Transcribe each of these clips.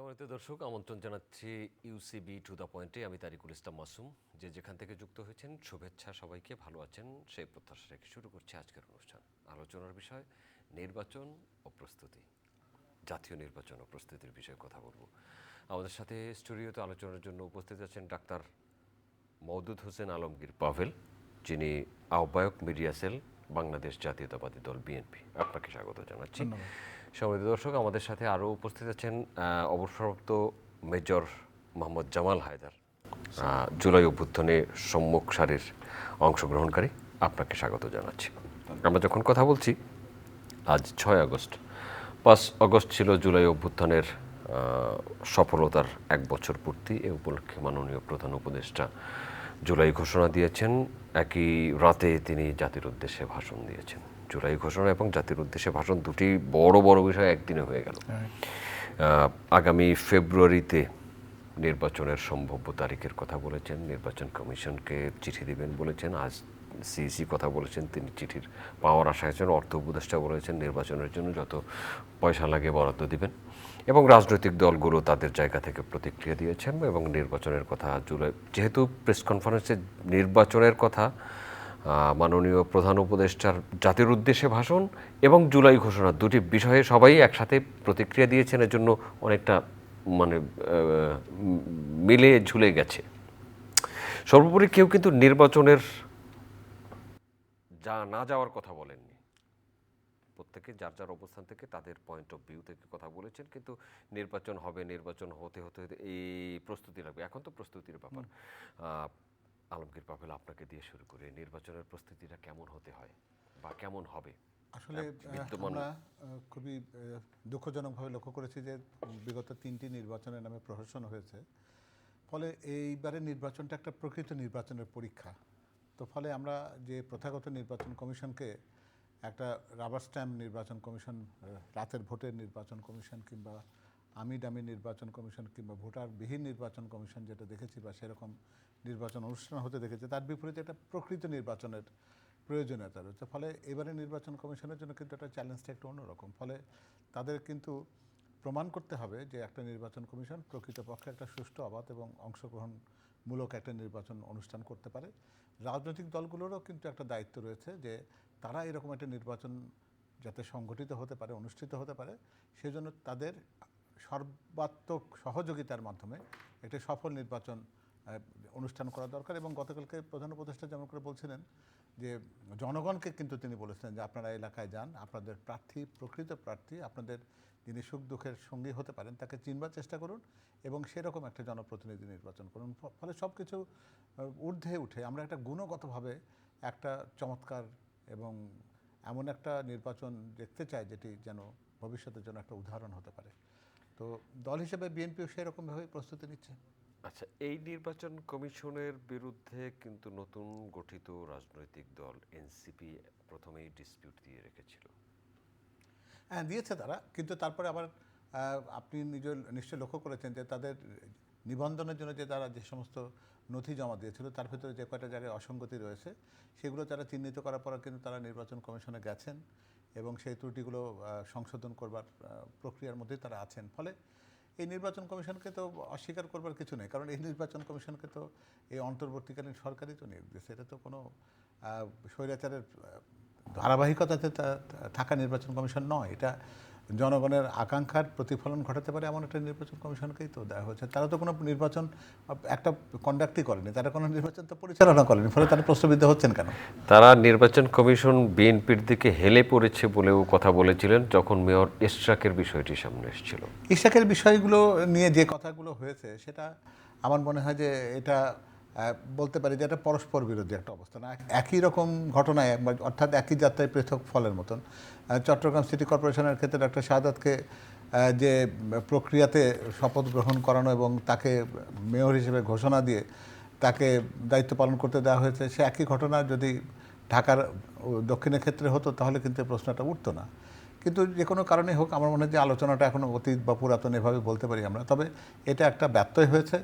সম্মানিত দর্শক, আমন্ত্রণ জানাচ্ছি ইউসিবি টু দ্য পয়েন্টে আমি তারিকুল ইসলাম মাসুম। যে যেখান থেকে যুক্ত হয়েছেন, শুভেচ্ছা, সবাইকে ভালো আছেন। সেই প্রত্যাশা রেখে শুরু করছি আজকের অনুষ্ঠান। আলোচনার বিষয়, নির্বাচন ও প্রস্তুতি। জাতীয় নির্বাচন ও প্রস্তুতির বিষয়ে কথা বলব। আমাদের সাথে স্টুডিওতে আলোচনার জন্য উপস্থিত আছেন ডাক্তার মওদুদ হোসেন আলমগীর পাভেল, যিনি আহ্বায়ক মিডিয়া সেল, বাংলাদেশ জাতীয়তাবাদী দল বিএনপি আপনাকে স্বাগত জানাচ্ছি। সম্মানিত দর্শক, আমাদের সাথে আরও উপস্থিত আছেন অবসরপ্রাপ্ত মেজর মোহাম্মদ জামাল হায়দার। জুলাই অভ্যুত্থানে সম্মুখ সারির অংশগ্রহণকারী, আপনাকে স্বাগত জানাচ্ছি। আমরা যখন কথা বলছি, আজ ছয় আগস্ট। পাঁচ আগস্ট ছিল জুলাই অভ্যুত্থানের সফলতার এক বছর পূর্তি। এ উপলক্ষে মাননীয় প্রধান উপদেষ্টা জুলাই ঘোষণা দিয়েছেন। একই রাতে তিনি জাতির উদ্দেশ্যে ভাষণ দিয়েছেন। জুলাই ঘোষণা এবং জাতির উদ্দেশ্যে ভাষণ দুটি বড় বড় বিষয় একদিনে হয়ে গেল। আগামী ফেব্রুয়ারিতে নির্বাচনের সম্ভাব্য তারিখের কথা বলেছেন নির্বাচন কমিশনকে চিঠি দিবেন বলেছেন আজ সিইসি কথা বলেছেন তিনি চিঠির পাওয়ার আশা আছেন অর্থ উপদেষ্টা বলেছেন নির্বাচনের জন্য যত পয়সা লাগে বরাদ্দ দিবেন। এবং রাজনৈতিক দলগুলো তাদের জায়গা থেকে প্রতিক্রিয়া দিয়েছেন এবং নির্বাচনের কথা জুলাই যেহেতু প্রেস কনফারেন্সে নির্বাচনের কথা মাননীয় প্রধান উপদেষ্টার জাতির উদ্দেশ্যে ভাষণ এবং জুলাই ঘোষণা দুটি বিষয়ে সবাই একসাথে প্রতিক্রিয়া দিয়েছেন এর জন্য অনেকটা মানে মিলে ঝুলে গেছে। সর্বোপরি কেউ কিন্তু নির্বাচনের যা না যাওয়ার কথা বলেননি। প্রত্যেকে যার যার অবস্থান থেকে তাদের পয়েন্ট অফ ভিউ থেকে কথা বলেছেন কিন্তু নির্বাচন হবে নির্বাচন হতে হতে হতে এই প্রস্তুতি লাগবে। এখন তো প্রস্তুতির ব্যাপার। আলমগীর পাভেল আপনাকে দিয়ে শুরু করে নির্বাচনের প্রস্তুতিটা কেমন হতে হয় বা কেমন হবে? আসলে আমরা খুবই দুঃখজনকভাবে লক্ষ্য করেছি যে বিগত তিনটি নির্বাচনের নামে প্রহসন হয়েছে। ফলে এইবারের নির্বাচনটা একটা প্রকৃত নির্বাচনের পরীক্ষা। তো ফলে আমরা যে প্রথাগত নির্বাচন কমিশনকে একটা রাবার স্ট্যাম্প নির্বাচন কমিশন রাতের ভোটের নির্বাচন কমিশন কিংবা আমি ডামি নির্বাচন কমিশন কিংবা ভোটারবিহীন নির্বাচন কমিশন যেটা দেখেছি বা সেরকম নির্বাচন অনুষ্ঠান হতে দেখেছি, তার বিপরীতে একটা প্রকৃত নির্বাচনের প্রয়োজনীয়তা রয়েছে। ফলে এবারে নির্বাচন কমিশনের জন্য কিন্তু একটা চ্যালেঞ্জটা একটু অন্যরকম। ফলে তাদের কিন্তু প্রমাণ করতে হবে যে একটা নির্বাচন কমিশন প্রকৃতপক্ষে একটা সুষ্ঠু অবাধ এবং অংশগ্রহণমূলক একটা নির্বাচন অনুষ্ঠান করতে পারে। রাজনৈতিক দলগুলোরও কিন্তু একটা দায়িত্ব রয়েছে যে তারা এরকম একটা নির্বাচন যাতে সংগঠিত হতে পারে, অনুষ্ঠিত হতে পারে, সেজন্য তাদের সর্বাত্মক সহযোগিতার মাধ্যমে একটি সফল নির্বাচন অনুষ্ঠান করা দরকার এবং গতকালকে প্রধান উপদেষ্টা যেমন করে বলছিলেন যে, জনগণকে কিন্তু তিনি বলেছিলেন যে, আপনারা এলাকায় যান, আপনাদের প্রার্থী, প্রকৃত প্রার্থী, আপনাদের যিনি সুখ দুঃখের সঙ্গী হতে পারেন, তাকে চিনবার চেষ্টা করুন এবং সেরকম একটা জনপ্রতিনিধি নির্বাচন করুন। ফলে সব কিছু ঊর্ধ্বে উঠে আমরা একটা গুণগতভাবে একটা চমৎকার এবং এমন একটা নির্বাচন দেখতে চাই, যেটি যেন ভবিষ্যতের জন্য একটা উদাহরণ হতে পারে। তো দল হিসেবে বিএনপিও সেরকমভাবেই প্রস্তুতি নিচ্ছে। আচ্ছা এই নির্বাচন কমিশনের বিরুদ্ধে কিন্তু নতুন গঠিত রাজনৈতিক দল এনসিপি প্রথমেই ডিসপিউট দিয়ে রেখেছিল। হ্যাঁ দিয়েছে তারা কিন্তু তারপরে আবার আপনি নিজে নিশ্চয়ই লক্ষ্য করেছেন যে তাদের নিবন্ধনের জন্য যে তারা যে সমস্ত নথি জমা দিয়েছিল তার ভিতরে যে কয়টা জায়গায় অসঙ্গতি রয়েছে সেগুলো তারা চিহ্নিত করার পর কিন্তু তারা নির্বাচন কমিশনে গেছেন। এবং সেই ত্রুটিগুলো সংশোধন করবার প্রক্রিয়ার মধ্যে তারা আছেন। ফলে এই নির্বাচন কমিশনকে তো অস্বীকার করবার কিছু নেই, কারণ এই নির্বাচন কমিশনকে তো এই অন্তর্বর্তীকালীন সরকারই তো নিয়োগ দিয়েছে। এটা তো কোনো স্বৈরাচারের ধারাবাহিকতাতে থাকা নির্বাচন কমিশন নয়। এটা জনগণের আকাঙ্ক্ষার প্রতিফলন ঘটাতে পারে এমন একটা নির্বাচন কমিশনকেই তো দেওয়া হয়েছে। তারা তো কোনো নির্বাচন একটা কন্ডাক্টই করেনি। তারা কোনো নির্বাচন তো পরিচালনা করেনি। ফলে তারা প্রশ্নবিদ্ধ হচ্ছেন কেন? তারা নির্বাচন কমিশন বিএনপির দিকে হেলে পড়েছে বলেও কথা বলেছিলেন যখন মেয়র এসরাকের বিষয়টি সামনে এসেছিল। ইশাকের বিষয়গুলো নিয়ে যে কথাগুলো হয়েছে সেটা আমার মনে হয় যে এটা বলতে পারি যে এটা পরস্পর বিরোধী একটা অবস্থান। এক- একই রকম ঘটনায় অর্থাৎ একই যাত্রায় পৃথক ফলের মতন চট্টগ্রাম সিটি কর্পোরেশনের ক্ষেত্রে ডক্টর শাহাদাতকে যে প্রক্রিয়াতে শপথ গ্রহণ করানো এবং তাকে মেয়র হিসেবে ঘোষণা দিয়ে তাকে দায়িত্ব পালন করতে দেওয়া হয়েছে, সে একই ঘটনা যদি ঢাকার দক্ষিণের ক্ষেত্রে হতো, তাহলে কিন্তু প্রশ্নটা উঠতো না। কিন্তু যে কোনো কারণে হোক, আমার মনে হয় যে আলোচনাটা এখনও অতীত বা পুরাতন এভাবে বলতে পারি আমরা। তবে এটা একটা ব্যত্যয় হয়েছে।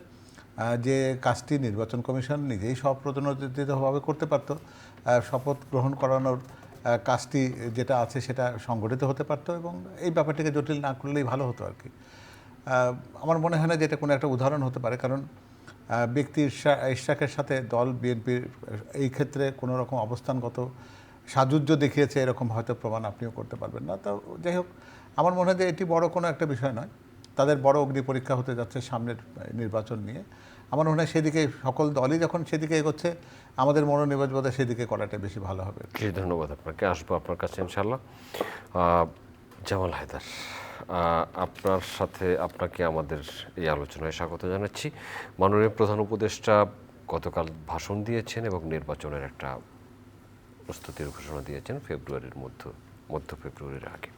যে কাজটি নির্বাচন কমিশন নিজেই স্বপ্রতিনিধিত্বভাবে করতে পারতো শপথ গ্রহণ করানোর কাজটি যেটা আছে সেটা সংগঠিত হতে পারতো এবং এই ব্যাপারটিকে জটিল না করলেই ভালো হতো আর কি। আমার মনে হয় না যে এটা কোনো একটা উদাহরণ হতে পারে, কারণ ঈর্ষা- ইশাকের সাথে দল বিএনপির এই ক্ষেত্রে কোনো রকম অবস্থানগত সাজুজ্য দেখিয়েছে, এরকম হয়তো প্রমাণ আপনিও করতে পারবেন না। তো যাই হোক, আমার মনে হয় যে এটি বড় কোনো একটা বিষয় নয়। তাদের বড় অগ্নি পরীক্ষা হতে যাচ্ছে সামনের নির্বাচন নিয়ে। আমার মনে হয় সেদিকে সকল দলই যখন সেদিকে এগোচ্ছে, আমাদের মনোনিবেশ বোধহয় সেদিকে করাটা বেশি ভালো হবে। ধন্যবাদ আপনাকে। আসব আপনার কাছে ইনশাল্লাহ জামাল হায়দার আপনার সাথে আপনাকে আমাদের এই আলোচনায় স্বাগত জানাচ্ছি। মাননীয় প্রধান উপদেষ্টা গতকাল ভাষণ দিয়েছেন এবং নির্বাচনের একটা প্রস্তুতির ঘোষণা দিয়েছেন, ফেব্রুয়ারির মধ্য মধ্য ফেব্রুয়ারির আগে।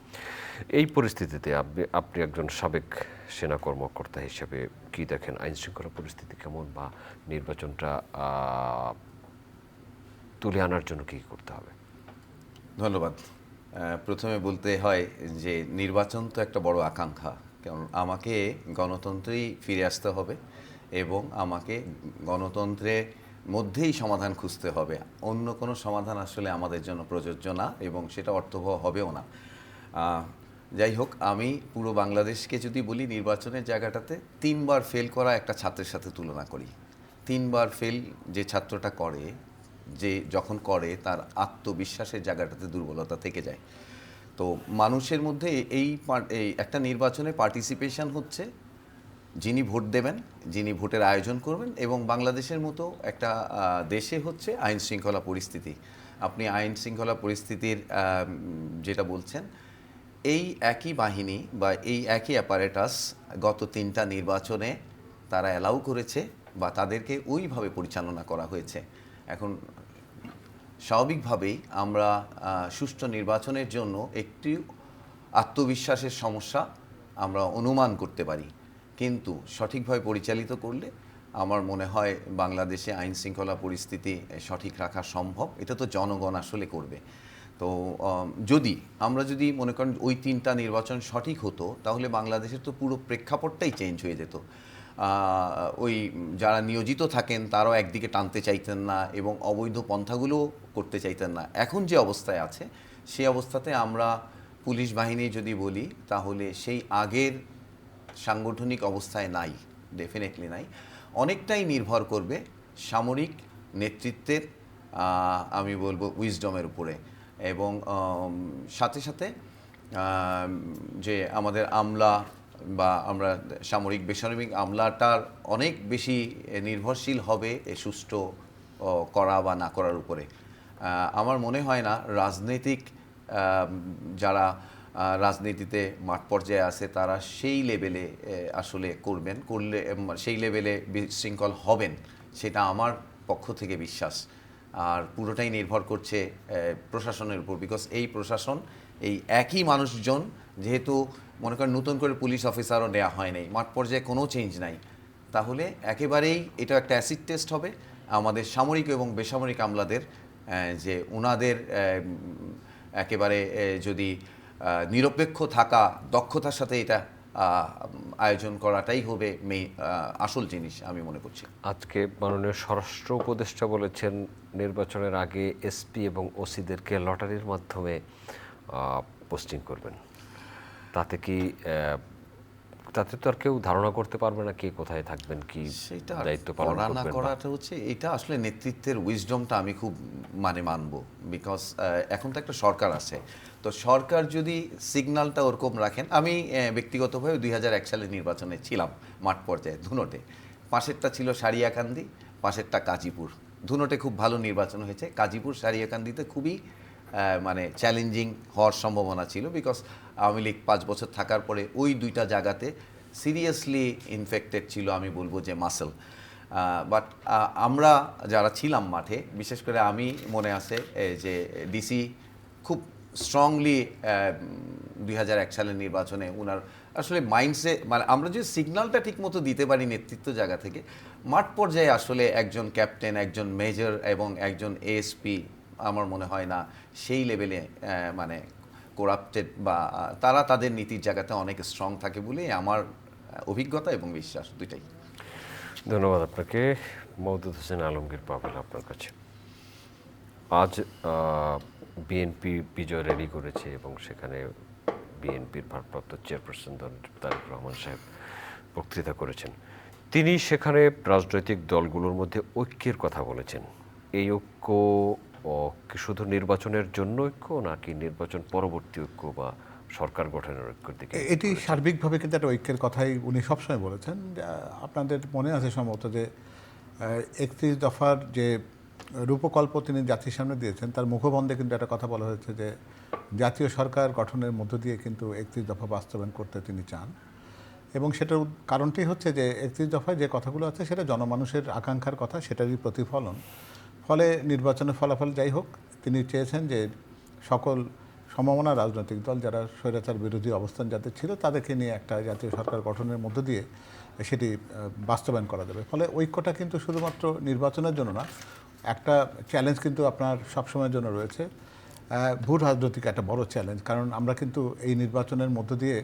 এই পরিস্থিতিতে আপনি আপনি একজন সাবেক সেনা কর্মকর্তা হিসেবে কি দেখেন? আইন শৃঙ্খলা পরিস্থিতি কেমন বা নির্বাচনটা তুলে আনার জন্য কী করতে হবে? ধন্যবাদ। প্রথমে বলতে হয় যে নির্বাচন তো একটা বড় আকাঙ্ক্ষা। কারণ আমাকে গণতন্ত্রেই ফিরে আসতে হবে এবং আমাকে গণতন্ত্রের মধ্যেই সমাধান খুঁজতে হবে। অন্য কোনো সমাধান আসলে আমাদের জন্য প্রযোজ্য না এবং সেটা অর্থবহ হবেও না। যাই হোক, আমি পুরো বাংলাদেশকে যদি বলি নির্বাচনের জায়গাটাতে, তিনবার ফেল করা একটা ছাত্রের সাথে তুলনা করি। তিনবার ফেল যে ছাত্রটা করে, যে যখন করে, তার আত্মবিশ্বাসের জায়গাটাতে দুর্বলতা থেকে যায়। তো মানুষের মধ্যে এই একটা নির্বাচনে পার্টিসিপেশন হচ্ছে যিনি ভোট দেবেন, যিনি ভোটের আয়োজন করবেন এবং বাংলাদেশের মতো একটা দেশে হচ্ছে আইন শৃঙ্খলা পরিস্থিতি। আপনি আইন শৃঙ্খলা পরিস্থিতির যেটা বলছেন এই একই বাহিনী বা এই একই অ্যাপারেটাস গত তিনটা নির্বাচনে তারা অ্যালাউ করেছে বা তাদেরকে ওইভাবে পরিচালনা করা হয়েছে। এখন স্বাভাবিকভাবেই আমরা সুষ্ঠু নির্বাচনের জন্য একটি আত্মবিশ্বাসের সমস্যা আমরা অনুমান করতে পারি। কিন্তু সঠিকভাবে পরিচালিত করলে আমার মনে হয় বাংলাদেশে আইন শৃঙ্খলা পরিস্থিতি সঠিক রাখা সম্ভব। এটা তো জনগণ আসলে করবে। তো যদি আমরা যদি মনে করেন ওই তিনটা নির্বাচন সঠিক হতো, তাহলে বাংলাদেশের তো পুরো প্রেক্ষাপটটাই চেঞ্জ হয়ে যেত। ওই যারা নিয়োজিত থাকেন, তারাও একদিকে টানতে চাইতেন না এবং অবৈধ পন্থাগুলোও করতে চাইতেন না। এখন যে অবস্থায় আছে সেই অবস্থাতে আমরা পুলিশ বাহিনী যদি বলি, তাহলে সেই আগের সাংগঠনিক অবস্থায় নাই ডেফিনেটলি নাই। অনেকটাই নির্ভর করবে সামরিক নেতৃত্বের আমি বলব উইজডমের উপরে। এবং সাথে সাথে যে আমাদের আমলা বা আমরা সামরিক বেসামরিক আমলাটার অনেক বেশি নির্ভরশীল হবে সুষ্ঠু করা বা না করার উপরে। আমার মনে হয় না রাজনৈতিক যারা রাজনীতিতে মাঠ পর্যায়ে আছে তারা সেই লেভেলে আসলে করবেন, করলে সেই লেভেলে বিশৃঙ্খল হবেন, সেটা আমার পক্ষ থেকে বিশ্বাস। আর পুরোটাই নির্ভর করছে প্রশাসনের উপর। বিকজ এই প্রশাসন, এই একই মানুষজন, যেহেতু মনে করেন নতুন করে পুলিশ অফিসারও নেওয়া হয় নাই, মাঠ পর্যায়ে কোনো চেঞ্জ নাই, তাহলে একেবারেই এটা একটা অ্যাসিড টেস্ট হবে। আমাদের সামরিক এবং বেসামরিক আমলাদের যে ওনাদের একেবারে যদি নিরপেক্ষ থাকা, দক্ষতার সাথে এটা আয়োজন করাটাই হবে মেই আসল জিনিস আমি মনে করছি। আজকে মাননীয় স্বরাষ্ট্র উপদেষ্টা বলেছেন, নির্বাচনের আগে এসপি এবং ওসিদেরকে লটারির মাধ্যমে পোস্টিং করবেন। তাতে কি তাতে তো আর কেউ ধারণা করতে পারবে না কে কোথায় থাকবেন কি সেটা দায়িত্ব পালন না করাটা হচ্ছে এটা আসলে নেতৃত্বের উইজডমটা আমি খুব মানে মানব বিকজ এখন তো একটা সরকার আছে। তো সরকার যদি সিগন্যালটা ওরকম রাখেন আমি ব্যক্তিগতভাবে দুই হাজার এক সালে নির্বাচনে ছিলাম মাঠ পর্যায়ে ধুনোটে। পাশেরটা ছিল সারিয়াকান্দি পাশেরটা কাজীপুর। ধুনোটে খুব ভালো নির্বাচন হয়েছে। কাজীপুর সারিয়াকান্দিতে খুবই মানে চ্যালেঞ্জিং হওয়ার সম্ভাবনা ছিল বিকজ আওয়ামী লীগ পাঁচ বছর থাকার পরে ওই দুইটা জায়গাতে সিরিয়াসলি ইনফেক্টেড ছিল আমি বলব যে মাসেল বাট আমরা যারা ছিলাম মাঠে, বিশেষ করে আমি, মনে আছে যে ডিসি খুব স্ট্রংলি দুই হাজার এক সালের নির্বাচনে ওনার আসলে মাইন্ডসে মানে আমরা যে সিগন্যালটা ঠিক মতো দিতে পারি নেতৃত্ব জায়গা থেকে, মাঠ পর্যায়ে আসলে একজন ক্যাপ্টেন একজন মেজর এবং একজন এএসপি আমার মনে হয় না, সেই লেভেলে মানে করাপ্টেড বা, তারা তাদের নীতির জায়গাতে অনেক স্ট্রং থাকে বলে আমার অভিজ্ঞতা এবং বিশ্বাস দুইটাই। ধন্যবাদ আপনাকে। মওদুদ হোসেন আলমগীর পাবেল আপনার কাছে। আজ বিএনপি বিজয় র্যালি করেছে এবং সেখানে বিএনপির ভারপ্রাপ্ত চেয়ারপারসন তারেক রহমান সাহেব বক্তৃতা করেছেন। তিনি সেখানে রাজনৈতিক দলগুলোর মধ্যে ঐক্যের কথা বলেছেন। এই ঐক্য কি শুধু নির্বাচনের জন্য ঐক্য নাকি নির্বাচন পরবর্তী ঐক্য বা সরকার গঠনের ঐক্যের দিকে এটি সার্বিকভাবে কিন্তু একটা ঐক্যের কথাই উনি সবসময় বলেছেন। আপনাদের মনে আছে সম্ভবত যে একত্রিশ দফার যে রূপকল্প তিনি জাতির সামনে দিয়েছেন তার মুখবন্ধে কিন্তু একটা কথা বলা হয়েছে যে জাতীয় সরকার গঠনের মধ্য দিয়ে কিন্তু একত্রিশ দফা বাস্তবায়ন করতে তিনি চান। এবং সেটার কারণটি হচ্ছে যে একত্রিশ দফায় যে কথাগুলো আছে সেটা জনমানুষের আকাঙ্ক্ষার কথা সেটারই প্রতিফলন। ফলে নির্বাচনের ফলাফল যাই হোক, তিনি চেয়েছেন যে সকল সমমনা রাজনৈতিক দল যারা স্বৈরাচার বিরোধী অবস্থান যাদের ছিল, তাদেরকে নিয়ে একটা জাতীয় সরকার গঠনের মধ্য দিয়ে সেটি বাস্তবায়ন করা যাবে। ফলে ঐক্যটা কিন্তু শুধুমাত্র নির্বাচনের জন্য না, একটা চ্যালেঞ্জ কিন্তু আপনার সবসময়ের জন্য রয়েছে। ভূ রাজনৈতিক একটা বড় চ্যালেঞ্জ কারণ আমরা কিন্তু এই নির্বাচনের মধ্য দিয়ে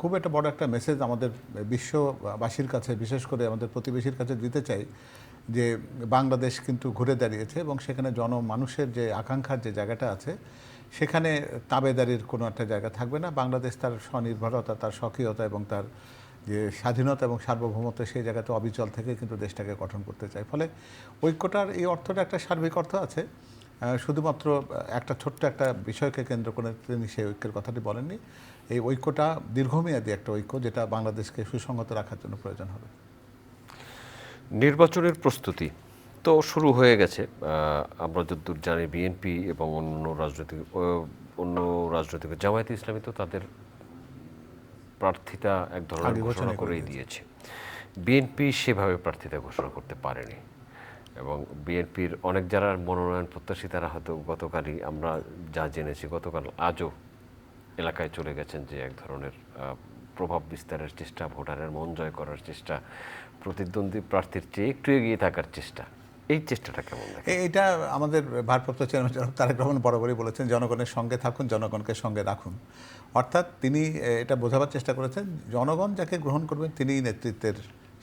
খুব একটা বড় একটা মেসেজ আমাদের বিশ্ববাসীর কাছে, বিশেষ করে আমাদের প্রতিবেশীর কাছে দিতে চাই যে বাংলাদেশ কিন্তু ঘুরে দাঁড়িয়েছে এবং সেখানে জনমানুষের যে আকাঙ্ক্ষার যে জায়গাটা আছে, সেখানে তাবেদারির কোনো একটা জায়গা থাকবে না। বাংলাদেশ তার স্বনির্ভরতা, তার স্বকীয়তা এবং তার যে স্বাধীনতা এবং সার্বভৌমত্ব, সেই জায়গাতে অবিচল থেকে কিন্তু দেশটাকে গঠন করতে চায়। ফলে ঐক্যটার এই অর্থটা একটা সার্বিক অর্থ আছে। শুধুমাত্র একটা ছোট্ট একটা বিষয়কে কেন্দ্র করে তিনি সেই ঐক্যের কথাটি বলেননি। এই ঐক্যটা দীর্ঘমেয়াদী একটা ঐক্য, যেটা বাংলাদেশকে সুসংহত রাখার জন্য প্রয়োজন হবে। নির্বাচনের প্রস্তুতি তো শুরু হয়ে গেছে। আমরা যতদূর জানি বিএনপি এবং অন্য রাজনৈতিক অন্য রাজনৈতিক জামায়াত ইসলামী তো তাদের প্রার্থিতা এক ধরনের ঘোষণা করেই দিয়েছে। বিএনপি সেভাবে প্রার্থিতা ঘোষণা করতে পারেনি এবং বিএনপির অনেক যারা মনোনয়ন প্রত্যাশী তারা হয়তো গতকালই আমরা যা জেনেছি গতকাল আজও এলাকায় চলে গেছেন যে এক ধরনের প্রভাব বিস্তারের চেষ্টা ভোটারের মন জয় করার চেষ্টা প্রতিদ্বন্দ্বী প্রার্থীর চেয়ে একটু এগিয়ে থাকার চেষ্টা। এই চেষ্টাটা কেমন এটা আমাদের ভারপ্রাপ্ত চেয়ারম্যান তারেক রহমান বরাবরই বলেছেন, জনগণের সঙ্গে থাকুন, জনগণকে সঙ্গে রাখুন। অর্থাৎ তিনি এটা বোঝাবার চেষ্টা করেছেন, জনগণ যাকে গ্রহণ করবেন তিনিই নেতৃত্বের,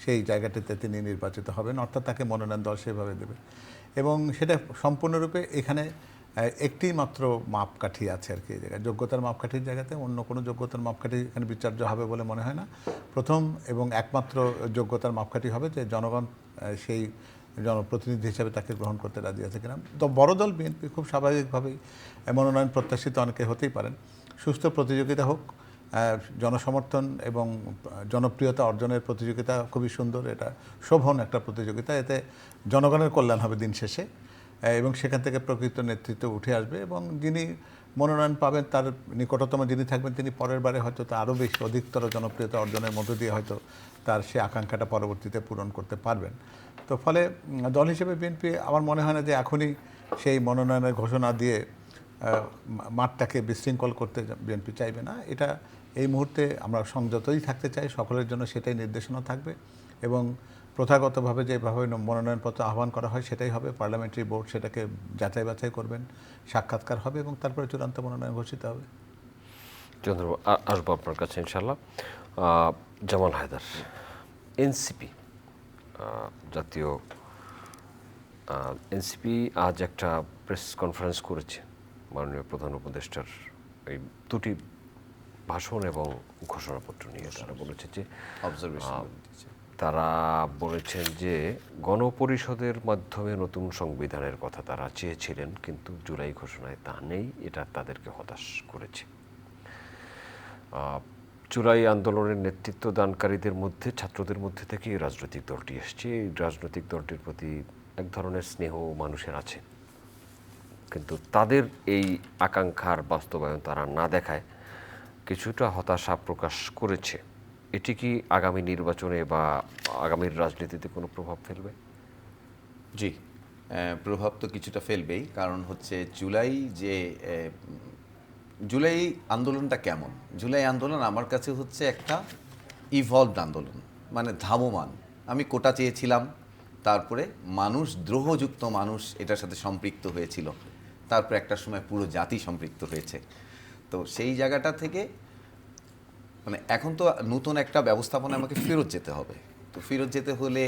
সেই জায়গাটিতে তিনি নির্বাচিত হবেন, অর্থাৎ তাকে মনোনয়ন দল সেভাবে দেবে। এবং সেটা সম্পূর্ণরূপে এখানে একটি মাত্র মাপকাঠি আছে আর কি জায়গায়। যোগ্যতার মাপকাঠির জায়গাতে অন্য কোনো যোগ্যতার মাপকাঠি এখানে বিচার্য হবে বলে মনে হয় না। প্রথম এবং একমাত্র যোগ্যতার মাপকাঠি হবে যে জনগণ সেই জনপ্রতিনিধি হিসেবে তাকে গ্রহণ করতে রাজি আছে কিনা। তো বড় দল বিএনপি খুব স্বাভাবিকভাবেই মনোনয়ন প্রত্যাশিত অনেকে হতেই পারেন। সুস্থ প্রতিযোগিতা হোক জনসমর্থন এবং জনপ্রিয়তা অর্জনের প্রতিযোগিতা খুবই সুন্দর, এটা শোভন একটা প্রতিযোগিতা। এতে জনগণের কল্যাণ হবে দিন শেষে। এবং সেখান থেকে প্রকৃত নেতৃত্ব উঠে আসবে এবং যিনি মনোনয়ন পাবেন তার নিকটতম যিনি থাকবেন তিনি পরের বারে হয়তো তা আরও বেশি অধিকতর জনপ্রিয়তা অর্জনের মধ্য দিয়ে হয়তো তার সে আকাঙ্ক্ষাটা পরবর্তীতে পূরণ করতে পারবেন। তো ফলে দল হিসেবে বিএনপি আমার মনে হয় না যে এখনই সেই মনোনয়নের ঘোষণা দিয়ে মাঠটাকে বিশৃঙ্খল করতে বিএনপি চাইবে না। এটা এই মুহূর্তে আমরা সংযতই থাকতে চাই, সকলের জন্য সেটাই নির্দেশনা থাকবে এবং প্রথাগতভাবে যেভাবে মনোনয়নপত্র আহ্বান করা হয় সেটাই হবে। পার্লামেন্টারি বোর্ড সেটাকে যাচাই বাছাই করবেন সাক্ষাৎকার হবে এবং তারপরে চূড়ান্ত মনোনয়ন ঘোষিত হবে। চন্দ্র আ- আসব আপনার কাছে ইনশাল্লাহ জামাল হায়দার এনসিপি জাতীয় এনসিপি আজ একটা প্রেস কনফারেন্স করেছে মাননীয় প্রধান উপদেষ্টার এই দুটি ভাষণ এবং ঘোষণাপত্র নিয়ে। তারা বলেছে যে অবজারভেশন তারা বলেছেন যে গণপরিষদের মাধ্যমে নতুন সংবিধানের কথা তারা চেয়েছিলেন, কিন্তু জুলাই ঘোষণায় তা নেই, এটা তাদেরকে হতাশ করেছে। জুলাই আন্দোলনের নেতৃত্ব দানকারীদের মধ্যে, ছাত্রদের মধ্যে থেকে রাজনৈতিক দলটি এসছে। এই রাজনৈতিক দলটির প্রতি এক ধরনের স্নেহ মানুষের আছে। কিন্তু তাদের এই আকাঙ্ক্ষার বাস্তবায়ন তারা না দেখায়, কিছুটা হতাশা প্রকাশ করেছে। এটি কি আগামী নির্বাচনে বা আগামীর রাজনীতিতে কোনো প্রভাব ফেলবে? জি প্রভাব তো কিছুটা ফেলবেই। কারণ হচ্ছে জুলাই যে জুলাই আন্দোলনটা কেমন? জুলাই আন্দোলন আমার কাছে হচ্ছে একটা ইভলভড আন্দোলন মানে ধাবমান আমি কোটা চেয়েছিলাম, তারপরে মানুষ, দ্রোহযুক্ত মানুষ এটার সাথে সম্পৃক্ত হয়েছিল। তারপরে একটা সময় পুরো জাতি সম্পৃক্ত হয়েছে। তো সেই জায়গাটা থেকে মানে এখন তো নতুন একটা ব্যবস্থাপনা আমাকে ফেরত যেতে হবে। তো ফেরত যেতে হলে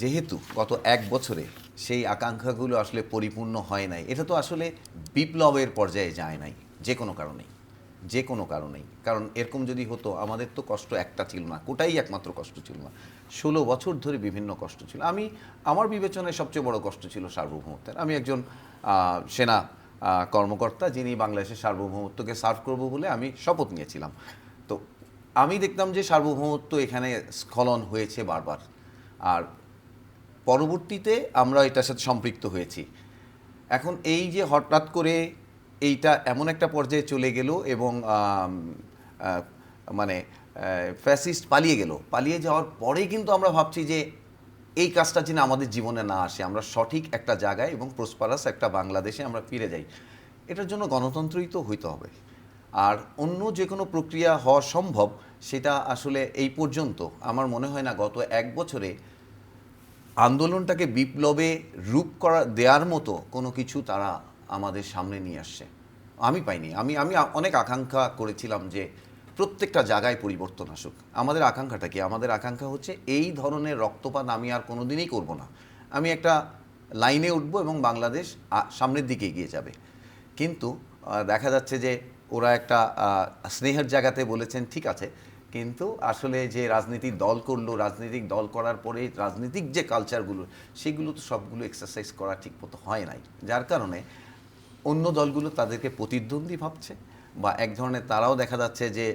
যেহেতু গত এক বছরে সেই আকাঙ্ক্ষাগুলো আসলে পরিপূর্ণ হয় নাই, এটা তো আসলে বিপ্লবের পর্যায়ে যায় নাই, যে কোনো কারণেই, যে কোনো কারণেই। কারণ এরকম যদি হতো, আমাদের তো কষ্ট একটা ছিল না, কোটাই একমাত্র কষ্ট ছিল না। ষোলো বছর ধরে বিভিন্ন কষ্ট ছিল। আমি, আমার বিবেচনায় সবচেয়ে বড় কষ্ট ছিল সার্বভৌমত্বের। আমি একজন সেনা কর্মকর্তা যিনি বাংলাদেশের সার্বভৌমত্বকে সার্ভ করব বলে আমি শপথ নিয়েছিলাম। তো আমি দেখতাম যে সার্বভৌমত্ব এখানে স্খলন হয়েছে বারবার। আর পরবর্তীতে আমরা এটার সাথে সম্পৃক্ত হয়েছি। এখন এই যে হঠাৎ করে এইটা এমন একটা পর্যায়ে চলে গেল এবং মানে ফ্যাসিস্ট পালিয়ে গেল। পালিয়ে যাওয়ার পরেই কিন্তু আমরা ভাবছি যে এই কাজটা যেন আমাদের জীবনে না আসে। আমরা সঠিক একটা জায়গায় এবং প্রসপারাস একটা বাংলাদেশে আমরা ফিরে যাই। এটার জন্য গণতন্ত্রই তো হইতে হবে। আর অন্য যে কোনো প্রক্রিয়া হওয়া সম্ভব, সেটা আসলে এই পর্যন্ত। আমার মনে হয় না গত এক বছরে আন্দোলনটাকে বিপ্লবে রূপ করা দেওয়ার মতো কোনো কিছু তারা আমাদের সামনে নিয়ে আসছে। আমি পাইনি। আমি আমি অনেক আকাঙ্ক্ষা করেছিলাম যে প্রত্যেকটা জায়গায় পরিবর্তন আসুক। আমাদের আকাঙ্ক্ষাটা কি? আমাদের আকাঙ্ক্ষা হচ্ছে এই ধরনের রক্তপাত আমি আর কোনো দিনই করব না। আমি একটা লাইনে উঠবো এবং বাংলাদেশ সামনের দিকে এগিয়ে যাবে। কিন্তু দেখা যাচ্ছে যে ওরা একটা স্নেহের জায়গাতে বলেছেন, ঠিক আছে। কিন্তু আসলে যে রাজনীতির দল করল, রাজনৈতিক দল করার পরে রাজনৈতিক যে কালচারগুলো সেগুলো তো সবগুলো এক্সারসাইজ করা ঠিক মতো হয় নাই। যার কারণে অন্য দলগুলো তাদেরকে প্রতিদ্বন্দ্বী ভাবছে বা এক ধরনের তারাও দেখা যাচ্ছে যে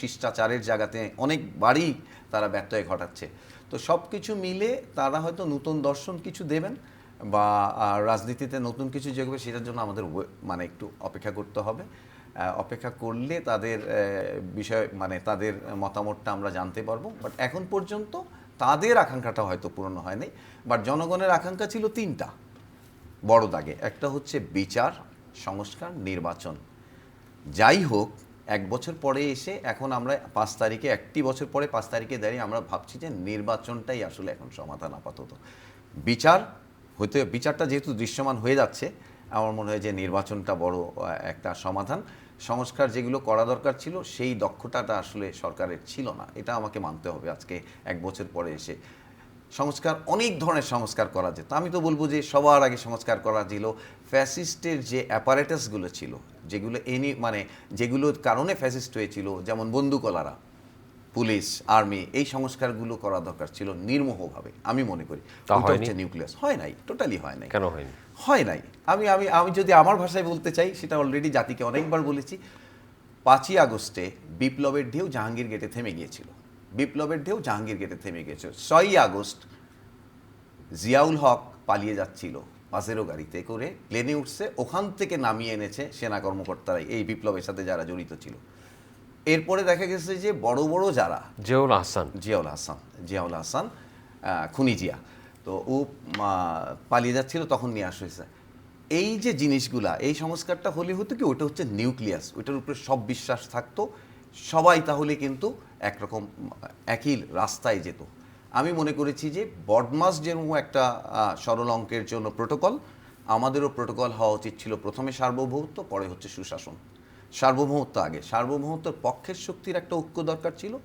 শিষ্টাচারের জায়গাতে অনেকবারই তারা ব্যত্যয় ঘটাচ্ছে। তো সব কিছু মিলে তারা হয়তো নতুন দর্শন কিছু দেবেন বা রাজনীতিতে নতুন কিছু যেগুলো সেটার জন্য আমাদের মানে একটু অপেক্ষা করতে হবে। অপেক্ষা করলে তাদের বিষয় মানে তাদের মতামতটা আমরা জানতে পারব। বাট এখন পর্যন্ত তাদের আকাঙ্ক্ষাটা হয়তো পূরণ হয়নি। বাট জনগণের আকাঙ্ক্ষা ছিল তিনটা। বড় দাগে। একটা হচ্ছে বিচার, সংস্কার, নির্বাচন। যাই হোক, এক বছর পরে এসে এখন আমরা পাঁচ তারিখে, একটি বছর পরে পাঁচ তারিখে দাঁড়িয়ে আমরা ভাবছি যে নির্বাচনটাই আসলে এখন সমাধান আপাতত। বিচার হতে, বিচারটা যেহেতু দৃশ্যমান হয়ে যাচ্ছে, আমার মনে হয় যে নির্বাচনটা বড় একটা সমাধান। সংস্কার যেগুলো করা দরকার ছিল, সেই দক্ষতাটা আসলে সরকারের ছিল না। এটা আমাকে মানতে হবে আজকে এক বছর পরে এসে। সংস্কার, অনেক ধরনের সংস্কার করা যেত। আমি তো বলব যে সবার আগে সংস্কার করা ছিল। ফ্যাসিস্টের যে অ্যাপারেটাসগুলো ছিল, যেগুলো এনি মানে যেগুলোর কারণে ফ্যাসিস্ট হয়েছিল, যেমন বন্দুকলারা পুলিশ আর্মি এই সংস্কারগুলো করা দরকার ছিল নির্মোহভাবে আমি মনে করি? হচ্ছে নিউক্লিয়াস হয় নাই টোটালি হয় নাই। কেন হয়নি? হয় নাই। আমি আমি আমি যদি আমার ভাষায় বলতে চাই সেটা অলরেডি জাতিকে অনেকবার বলেছি। পাঁচই আগস্টে বিপ্লবের ঢেউ জাহাঙ্গীর গেটে থেমে গিয়েছিল। বিপ্লবের ঢেউ জাহাঙ্গীর গেটে থেমে গিয়েছিল। ছয়ই আগস্ট জিয়াউল হক পালিয়ে যাচ্ছিল বাসেরও গাড়িতে করে প্লেনে উঠছে ওখান থেকে নামিয়ে এনেছে সেনা কর্মকর্তারাই এই বিপ্লবের সাথে যারা জড়িত ছিল। এরপরে দেখা গেছে যে বড় বড় যারা জিয়াউল আহসান জিয়াউল হাসান জিয়াউল হাসান খুনি জিয়া তো ও পালিয়ে যাচ্ছিল তখন নিয়ে আসা হয়েছে। এই যে জিনিসগুলা এই সংস্কারটা হলে হতো কি ওটা হচ্ছে নিউক্লিয়াস ওইটার উপরে সব বিশ্বাস থাকতো। সবাই তাহলে কিন্তু একরকম একই রাস্তায় যেত। আমি মনে করেছি যে বদমাস যেরকম একটা সরল অঙ্কের জন্য প্রোটোকল আমাদেরও প্রোটোকল হওয়া উচিত ছিল প্রথমে সার্বভৌমত্ব পরে হচ্ছে সুশাসন। সার্বভৌমত্ব আগে। সার্বভৌমত্বের পক্ষের শক্তির একটা ঐক্য দরকার ছিল।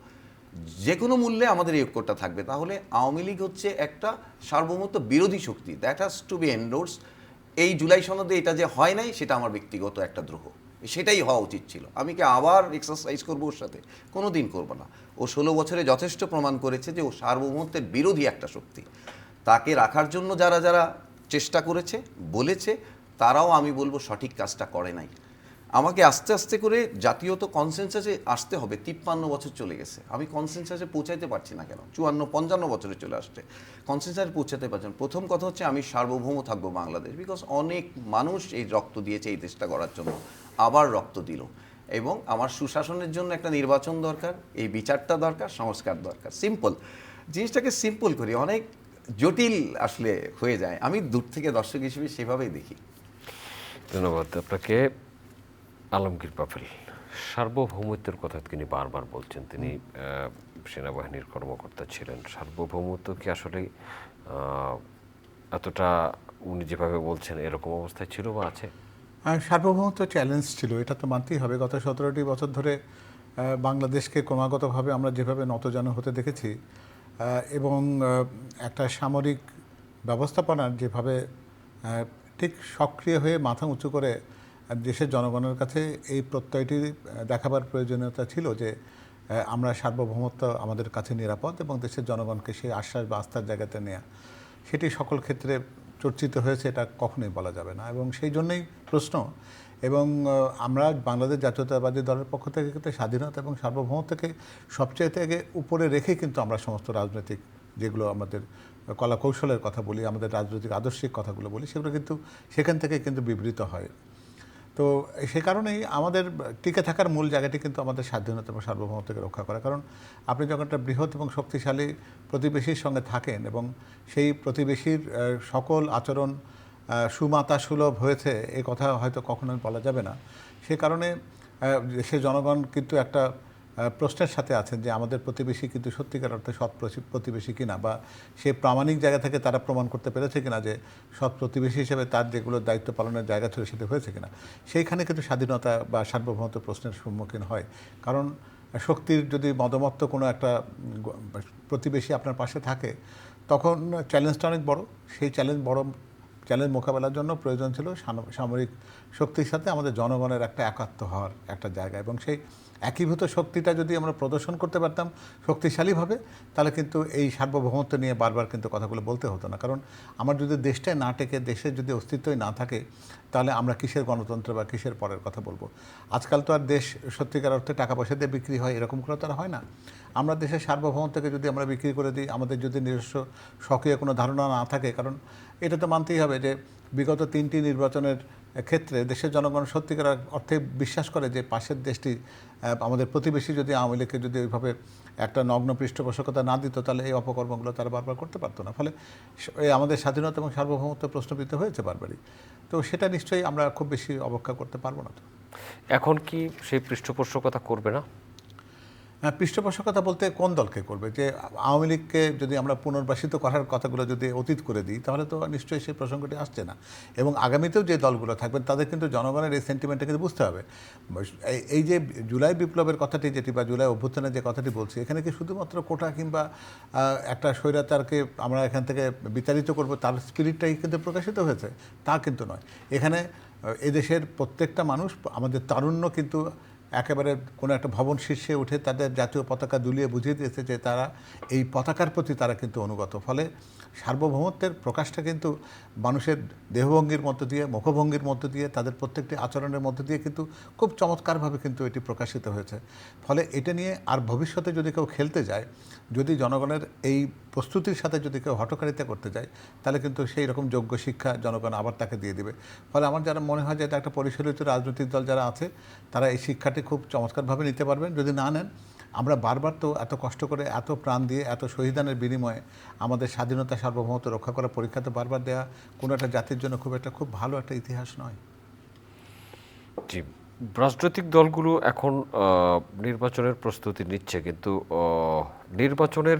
যে কোনো মূল্যে আমাদের এই ঐক্যটা থাকবে। তাহলে আওয়ামী লীগ হচ্ছে একটা সার্বভৌমত্ব বিরোধী শক্তি। That has to be endorse এই জুলাই সনদে এটা যে হয় নাই, সেটা আমার ব্যক্তিগত একটা দ্রোহ। সেটাই হওয়া উচিত ছিল। আমি কি আবার এক্সারসাইজ করব ওর সাথে? কোনো দিন করব না। ও ষোলো বছরে যথেষ্ট প্রমাণ করেছে যে ও সার্বভৌমত্বের বিরোধী একটা শক্তি। তাকে রাখার জন্য যারা যারা চেষ্টা করেছে, বলেছে, তারাও আমি বলব সঠিক কাজটা করে নাই। আমাকে আস্তে আস্তে করে জাতীয়ত কনসেনসাসে আসতে হবে। তিপ্পান্ন বছর চলে গেছে। আমি কনসেনসাসে পৌঁছাইতে পারছি না কেন? চুয়ান্ন, পঞ্চান্ন বছরে চলে আসছে। কনসেনসাসে পৌঁছাতে পারছেন প্রথম কথা হচ্ছে আমি সার্বভৌম থাকব বাংলাদেশ বিকজ অনেক মানুষ এই রক্ত দিয়েছে এই দেশটা করার জন্য। আবার রক্ত দিল। এবং আমার সুশাসনের জন্য একটা নির্বাচন দরকার, এই বিচারটা দরকার, সংস্কার দরকার। সিম্পল জিনিসটাকে সিম্পল করি। অনেক জটিল আসলে হয়ে যায়। আমি দূর থেকে দর্শক হিসেবে সেভাবেই দেখি। ধন্যবাদ আপনাকে। আলমগীর পাফেল সার্বভৌমত্বের কথা তিনি বারবার বলছেন। তিনি সেনাবাহিনীর কর্মকর্তা ছিলেন। সার্বভৌমত্ব কি আসলে এতটা উনি যেভাবে বলছেন এরকম অবস্থায় ছিল বা আছে? সার্বভৌমত্ব চ্যালেঞ্জ ছিল এটা তো মানতেই হবে। গত সতেরোটি বছর ধরে বাংলাদেশকে ক্রমাগতভাবে আমরা যেভাবে নতজানু হতে দেখেছি এবং একটা সামরিক ব্যবস্থাপনার যেভাবে ঠিক সক্রিয় হয়ে মাথা উঁচু করে দেশের জনগণের কাছে এই প্রত্যয়টি দেখাবার প্রয়োজনীয়তা ছিল যে আমরা সার্বভৌমত্ব আমাদের কাছে নিরাপদ এবং দেশের জনগণকে সেই আশ্বাস বা আস্থার জায়গাতে নেওয়া সেটি সকল ক্ষেত্রে চর্চিত হয়েছে, এটা কখনোই বলা যাবে না। এবং সেই জন্যই প্রশ্ন, এবং আমরা বাংলাদেশ জাতীয়তাবাদী দলের পক্ষ থেকে কিন্তু স্বাধীনতা এবং সার্বভৌমত্বকে সবচেয়ে থেকে উপরে রেখেই কিন্তু আমরা সমস্ত রাজনৈতিক যেগুলো আমাদের কলা কৌশলের কথা বলি, আমাদের রাজনৈতিক আদর্শিক কথাগুলো বলি, সেগুলো কিন্তু সেখান থেকে কিন্তু বিবৃত হয়। তো সে কারণেই আমাদের টিকে থাকার মূল জায়গাটি কিন্তু আমাদের স্বাধীনতা এবং সার্বভৌমত্বকে রক্ষা করা। কারণ আপনি যখন একটা বৃহৎ এবং শক্তিশালী প্রতিবেশীর সঙ্গে থাকেন এবং সেই প্রতিবেশীর সকল আচরণ সুমাতা সুলভ হয়েছে, এ কথা হয়তো কখনোই বলা যাবে না। সে কারণে দেশের জনগণ কিন্তু একটা প্রশ্নের সাথে আছেন যে আমাদের প্রতিবেশী কিন্তু সত্যিকার অর্থে সৎ প্রতি- প্রতিবেশী কিনা বা সে প্রামাণিক জায়গা থেকে তারা প্রমাণ করতে পেরেছে কিনা যে সৎ প্রতিবেশী হিসেবে তার যেগুলো দায়িত্ব পালনের জায়গা ছিল সেটা হয়েছে কিনা। সেইখানে কিন্তু স্বাধীনতা বা সার্বভৌমত্ব প্রশ্নের সম্মুখীন হয়। কারণ শক্তির যদি মদমত্ত কোনো একটা প্রতিবেশী আপনার পাশে থাকে, তখন চ্যালেঞ্জটা অনেক বড়। সেই চ্যালেঞ্জ বড় চ্যালেঞ্জ মোকাবেলার জন্য প্রয়োজন ছিল সামরিক শক্তির সাথে আমাদের জনগণের একটা একাত্ম হওয়ার একটা জায়গা এবং সেই একীভূত শক্তিটা যদি আমরা প্রদর্শন করতে পারতাম শক্তিশালীভাবে, তাহলে কিন্তু এই সার্বভৌমত্ব নিয়ে বারবার কিন্তু কথাগুলো বলতে হতো না। কারণ আমার যদি দেশটাই না টেকে, দেশের যদি অস্তিত্বই না থাকে, তাহলে আমরা কিসের গণতন্ত্র বা কিসের পরের কথা বলব? আজকাল তো আর দেশ সত্যিকার অর্থে টাকা পয়সা দিয়ে বিক্রি হয়, এরকম করে তো আর হয় না। আমরা দেশের সার্বভৌমত্বকে যদি আমরা বিক্রি করে দিই, আমাদের যদি নিজস্ব সক্রিয় কোনো ধারণা না থাকে, কারণ এটা তো মানতেই হবে যে বিগত তিনটি নির্বাচনের ক্ষেত্রে দেশের জনগণ সত্যিকার অর্থে বিশ্বাস করে যে পাশের দেশটি আমাদের প্রতিবেশী যদি আওয়ামী লীগকে যদি ওইভাবে একটা নগ্ন পৃষ্ঠপোষকতা না দিত, তাহলে এই অপকর্মগুলো তারা বারবার করতে পারতো না। ফলে আমাদের স্বাধীনতা এবং সার্বভৌমত্ব প্রশ্নবিদ্ধ হয়েছে বারবারই। তো সেটা নিশ্চয়ই আমরা খুব বেশি অবক্ষা করতে পারব না তো। এখন কি সেই পৃষ্ঠপোষকতা করবে না? পৃষ্ঠপোষকতা বলতে কোন দলকে করবে? যে আওয়ামী লীগকে যদি আমরা পুনর্বাসিত করার কথাগুলো যদি অতীত করে দিই, তাহলে তো নিশ্চয়ই সেই প্রসঙ্গটি আসছে না। এবং আগামীতেও যে দলগুলো থাকবেন তাদের কিন্তু জনগণের এই সেন্টিমেন্টটা কিন্তু বুঝতে হবে। এই- এই যে জুলাই বিপ্লবের কথাটি যেটি বা জুলাই অভ্যুত্থানের যে কথাটি বলছি, এখানে কি শুধুমাত্র কোটা কিংবা একটা স্বৈরাচারকে আমরা এখান থেকে বিতাড়িত করব, তার স্পিরিটটাই কিন্তু প্রকাশিত হয়েছে? তা কিন্তু নয়। এখানে এদেশের প্রত্যেকটা মানুষ, আমাদের তারুণ্য কিন্তু একেবারে কোনো একটা ভবন শীর্ষে উঠে তাদের জাতীয় পতাকা দুলিয়ে বুঝিয়ে দিয়েছে যে তারা এই পতাকার প্রতি তারা কিন্তু অনুগত। ফলে সার্বভৌমত্বের প্রকাশটা কিন্তু মানুষের দেহভঙ্গির মধ্য দিয়ে, মুখভঙ্গির মধ্য দিয়ে, তাদের প্রত্যেকটি আচরণের মধ্য দিয়ে কিন্তু খুব চমৎকারভাবে কিন্তু এটি প্রকাশিত হয়েছে। ফলে এটা নিয়ে আর ভবিষ্যতে যদি কেউ খেলতে যায়, যদি জনগণের এই প্রস্তুতির সাথে যদি কেউ হটকারিতা করতে যায়, তাহলে কিন্তু সেই রকম যোগ্য শিক্ষা জনগণ আবার তাকে দিয়ে দিবে। ফলে আমার যারা মনে হয় যে এটা একটা পরিচালিত রাজনৈতিক দল যারা আছে, তারা এই শিক্ষাটি খুব চমৎকারভাবে নিতে পারবেন। যদি না নেন, আমরা বারবার তো এত কষ্ট করে, এত প্রাণ দিয়ে, এত শহীদানের বিনিময়ে আমাদের স্বাধীনতা সার্বভৌমত্ব রক্ষা করার পরীক্ষা তো বারবার দেওয়া কোনো একটা জাতির জন্য খুব একটা, খুব ভালো একটা ইতিহাস নয়। জি। রাজনৈতিক দলগুলো এখন নির্বাচনের প্রস্তুতি নিচ্ছে, কিন্তু নির্বাচনের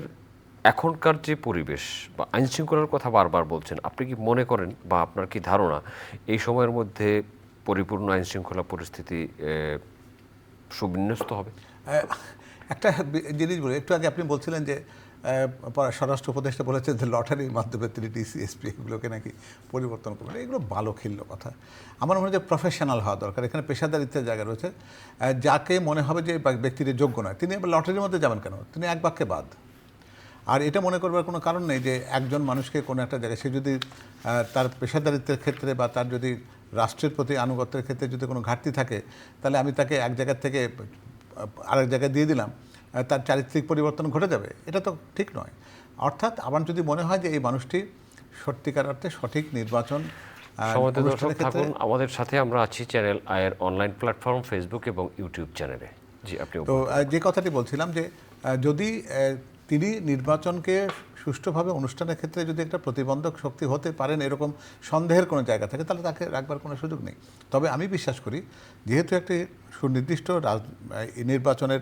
এখনকার যে পরিবেশ বা আইনশৃঙ্খলার কথা বারবার বলছেন, আপনি কি মনে করেন বা আপনার কি ধারণা এই সময়ের মধ্যে পরিপূর্ণ আইনশৃঙ্খলা পরিস্থিতি সুবিন্যস্ত হবে। একটা জিনিস বলি, একটু আগে আপনি বলছিলেন যে স্বরাষ্ট্র উপদেষ্টা বলেছেন যে, লটারির মাধ্যমে তিনি ডিসি এসপি এগুলোকে নাকি পরিবর্তন করবেন। এগুলো ভালো খিল্ল কথা। আমার মনে হয় যে প্রফেশনাল হওয়া দরকার। এখানে পেশাদারিত্বের জায়গা রয়েছে। যাকে মনে হবে যে, বা- ব্যক্তিটি যোগ্য নয়, তিনি আবার লটারির মধ্যে যাবেন কেন? তিনি এক বাক্যে বাদ। আর এটা মনে করবার কোনো কারণ নেই যে, একজন মানুষকে কোনো একটা জায়গায়, সে যদি তার পেশাদারিত্বের ক্ষেত্রে বা তার যদি রাষ্ট্রের প্রতি আনুগত্যের ক্ষেত্রে যদি কোনো ঘাটতি থাকে তাহলে আমি তাকে এক জায়গা থেকে আরেক জায়গায় দিয়ে দিলাম তার চারিত্রিক পরিবর্তন ঘটে যাবে। এটা তো ঠিক নয়। অর্থাৎ আমার যদি মনে হয় যে এই মানুষটি সত্যিকার অর্থে সঠিক নির্বাচন আমাদের সাথে আমরা আছি চ্যানেল আয়ের অনলাইন প্ল্যাটফর্ম ফেসবুক এবং ইউটিউব চ্যানেলে। তো যে কথাটি বলছিলাম যে যদি তিনি নির্বাচনকে সুষ্ঠুভাবে অনুষ্ঠানের ক্ষেত্রে যদি একটা প্রতিবন্ধক শক্তি হতে পারেন এরকম সন্দেহের কোনো জায়গা থাকে তাহলে তাকে রাখবার কোনো সুযোগ নেই। তবে আমি বিশ্বাস করি যেহেতু একটি সুনির্দিষ্ট নির্বাচনের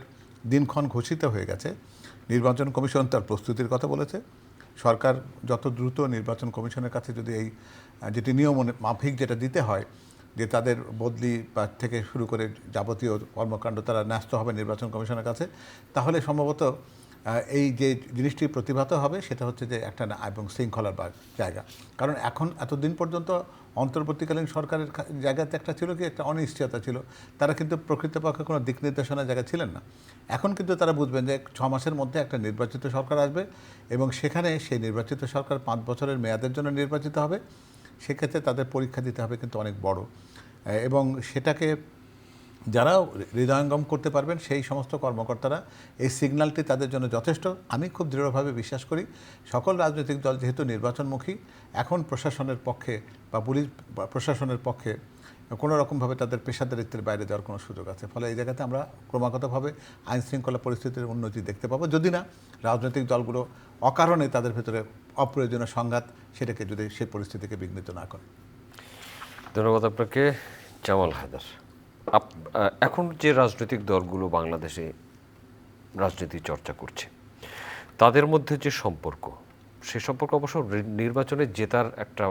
দিনক্ষণ ঘোষিত হয়ে গেছে নির্বাচন কমিশন তার প্রস্তুতির কথা বলেছে। সরকার যত দ্রুত নির্বাচন কমিশনের কাছে যদি এই যেটি নিয়ম মাফিক যেটা দিতে হয় যে তাদের বদলি থেকে শুরু করে যাবতীয় কর্মকাণ্ড তারা ন্যস্ত হবে নির্বাচন কমিশনের কাছে। তাহলে সম্ভবত এই যে জিনিসটি প্রতিভাত হবে সেটা হচ্ছে যে একটা এবং শৃঙ্খলার জায়গা। কারণ এখন এতদিন পর্যন্ত অন্তর্বর্তীকালীন সরকারের জায়গাতে একটা ছিল কি, একটা অনিশ্চয়তা ছিল। তারা কিন্তু প্রকৃতপক্ষে কোনো দিক নির্দেশনার জায়গা ছিলেন না। এখন কিন্তু তারা বুঝবেন যে ছ মাসের মধ্যে একটা নির্বাচিত সরকার আসবে এবং সেখানে সেই নির্বাচিত সরকার পাঁচ বছরের মেয়াদের জন্য নির্বাচিত হবে। সেক্ষেত্রে তাদের পরীক্ষা দিতে হবে কিন্তু অনেক বড়। এবং সেটাকে যারা হৃদয়ঙ্গম করতে পারবেন, সেই সমস্ত কর্মকর্তারা এই সিগন্যালটি তাদের জন্য যথেষ্ট। আমি খুব দৃঢ়ভাবে বিশ্বাস করি, সকল রাজনৈতিক দল যেহেতু নির্বাচনমুখী, এখন প্রশাসনের পক্ষে বা পুলিশ প্রশাসনের পক্ষে কোনো রকমভাবে তাদের পেশাদারিত্বের বাইরে যাওয়ার কোনো সুযোগ আছে। ফলে এই জায়গাতে আমরা ক্রমাগতভাবে আইন শৃঙ্খলা পরিস্থিতির উন্নতি দেখতে পাবো। যদি না, রাজনৈতিক দলগুলো অকারণে তাদের ভেতরে অপ্রয়োজনীয় সংঘাত সেটাকে যদি সেই পরিস্থিতিকে বিঘ্নিত না করে। ধন্যবাদ আপনাকে, জামাল হায়দার। এখন যে রাজনৈতিক দলগুলো বাংলাদেশে রাজনীতি চর্চা করছে, তাদের মধ্যে যে সম্পর্ক, সে সম্পর্ক অবশ্য নির্বাচনে জেতার একটা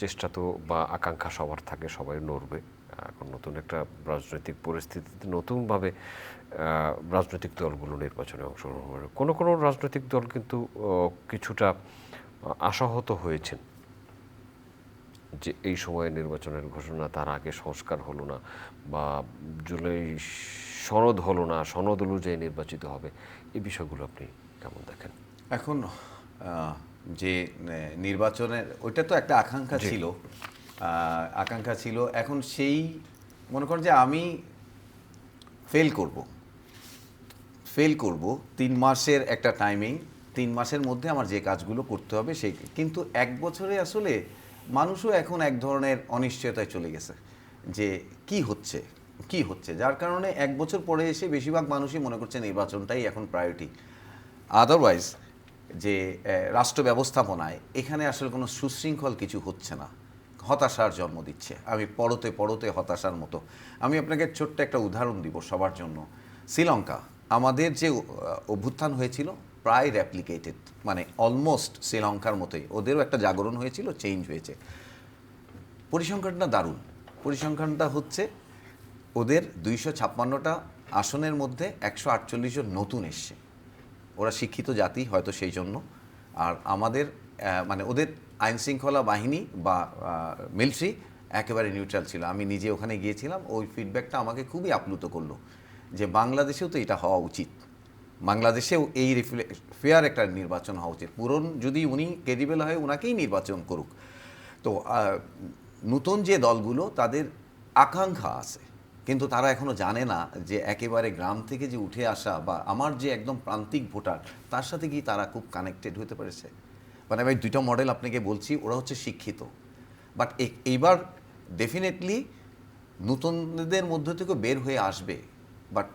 চেষ্টা তো বা আকাঙ্ক্ষা সবার থাকে, সবাই নড়বে। এখন নতুন একটা রাজনৈতিক পরিস্থিতিতে নতুনভাবে রাজনৈতিক দলগুলো নির্বাচনে অংশগ্রহণ করে কোনো কোনো রাজনৈতিক দল কিন্তু কিছুটা আশাহত হয়েছেন যে এই সময়ে নির্বাচনের ঘোষণা তার আগে সংস্কার হলো না বা জুলাই সনদ হলো না, সনদ অনুযায়ী নির্বাচিত হবে। এই বিষয়গুলো আপনি কেমন দেখেন? এখন যে নির্বাচনের ওইটা তো একটা আকাঙ্ক্ষা ছিল। আকাঙ্ক্ষা ছিল। এখন সেই মনে করেন যে আমি ফেল করব। ফেল করব তিন মাসের একটা টাইমিং তিন মাসের মধ্যে আমার যে কাজগুলো করতে হবে সেই কিন্তু এক বছরে আসলে মানুষও এখন এক ধরনের অনিশ্চয়তায় চলে গেছে যে কি হচ্ছে কি হচ্ছে? যার কারণে এক বছর পরে এসে বেশিরভাগ মানুষই মনে করছে নির্বাচনটাই এখন প্রায়োরিটি আদারওয়াইজ যে রাষ্ট্র ব্যবস্থাপনায় এখানে আসলে কোনো সুশৃঙ্খল কিছু হচ্ছে না। হতাশার জন্ম দিচ্ছে। আমি পড়তে পড়তে হতাশার মতো। আমি আপনাকে ছোট্ট একটা উদাহরণ দিব সবার জন্য। শ্রীলঙ্কা, আমাদের যে অভ্যুত্থান হয়েছিল প্রায় র্যাপ্লিকেটেড মানে অলমোস্ট শ্রীলঙ্কার মতোই। ওদেরও একটা জাগরণ হয়েছিল চেঞ্জ হয়েছে। পরিসংখ্যানটা দারুণ। পরিসংখ্যানটা হচ্ছে ওদের দুইশো ছাপ্পান্নটা আসনের মধ্যে একশো আটচল্লিশ জন নতুন এসছে। ওরা শিক্ষিত জাতি হয়তো সেই জন্য। আর আমাদের মানে ওদের আইন শৃঙ্খলা বাহিনী বা মিলিটারি একেবারে নিউট্রাল ছিল। আমি নিজে ওখানে গিয়েছিলাম, ওই ফিডব্যাকটা আমাকে খুবই আপ্লুত করল যে বাংলাদেশেও তো এটা হওয়া উচিত। বাংলাদেশেও এই ফেয়ার একটা নির্বাচন হওয়া উচিত। পুরন যদি উনি ক্রেডিবল হয় ওনাকেই নির্বাচন করুক। তো নতুন যে দলগুলো, তাদের আকাঙ্ক্ষা আছে। কিন্তু তারা এখনও জানে না যে একেবারে গ্রাম থেকে যে উঠে আসা বা আমার যে একদম প্রান্তিক ভোটার, তার সাথে কি তারা খুব কানেক্টেড হতে পেরেছে। মানে আমি দুইটা মডেল আপনাকে বলছি, ওরা হচ্ছে শিক্ষিত। বাট এইবার ডেফিনেটলি নতুনদের মধ্য থেকে বের হয়ে আসবে। বাট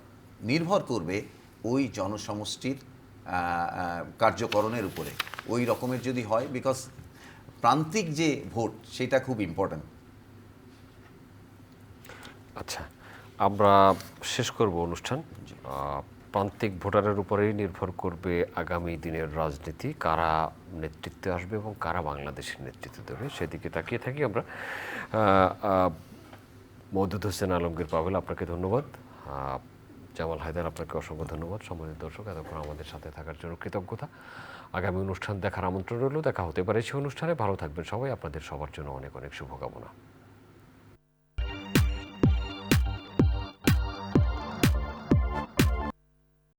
নির্ভর করবে ওই জনসমষ্টির কার্যকরণের উপরে। ওই রকমের যদি হয় বিকজ প্রান্তিক যে ভোট, সেটা খুব ইম্পর্ট্যান্ট আচ্ছা। আমরা শেষ করব অনুষ্ঠান। প্রান্তিক ভোটারের উপরেই নির্ভর করবে আগামী দিনের রাজনীতি কারা নেতৃত্বে আসবে এবং কারা বাংলাদেশের নেতৃত্ব দেবে। সেদিকে তাকিয়ে থাকি আমরা। আহ, হোসেন আলমগীর পাভেল আপনাকে ধন্যবাদ। জামাল হায়দার আপনাকে অসংখ্য ধন্যবাদ। সম্মানিত দর্শক এতক্ষণ আমাদের সাথে থাকার জন্য কৃতজ্ঞতা। আগামী অনুষ্ঠান দেখার আমন্ত্রণ রইল। দেখা হতে পারে সেই অনুষ্ঠানে। ভালো থাকবেন সবাই। আপনাদের সবার জন্য অনেক অনেক শুভকামনা।